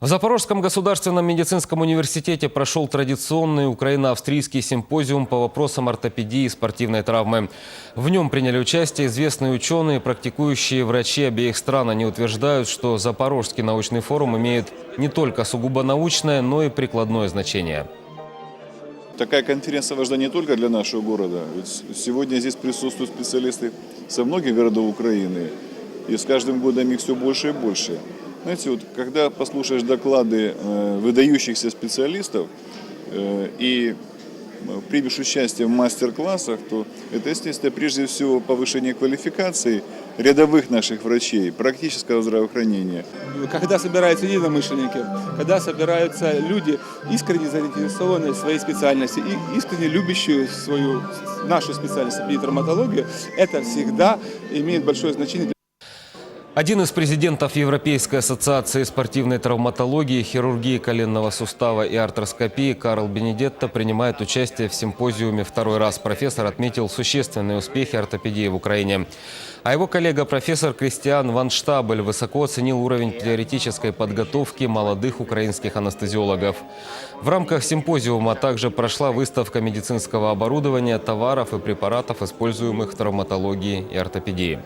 В Запорожском государственном медицинском университете прошел традиционный украино-австрийский симпозиум по вопросам ортопедии и спортивной травмы. В нем приняли участие известные ученые, практикующие врачи обеих стран. Они утверждают, что Запорожский научный форум имеет не только сугубо научное, но и прикладное значение. Такая конференция важна не только для нашего города. Ведь сегодня здесь присутствуют специалисты со многих городов Украины. И с каждым годом их все больше и больше. Знаете, вот когда послушаешь доклады э, выдающихся специалистов э, и э, примешь участие в мастер-классах, то это, естественно, прежде всего повышение квалификации рядовых наших врачей, практического здравоохранения. когда собираются единомышленники, когда собираются люди, искренне заинтересованные в своей специальности и искренне любящие свою, нашу специальность, травматологию, это всегда имеет большое значение Один из президентов Европейской ассоциации спортивной травматологии, хирургии коленного сустава и артроскопии Карл Бенедетто принимает участие в симпозиуме второй раз. Профессор отметил существенные успехи ортопедии в Украине. А его коллега профессор Кристиан Ван Штабель высоко оценил уровень теоретической подготовки молодых украинских анестезиологов. В рамках симпозиума также прошла выставка медицинского оборудования, товаров и препаратов, используемых в травматологии и ортопедии.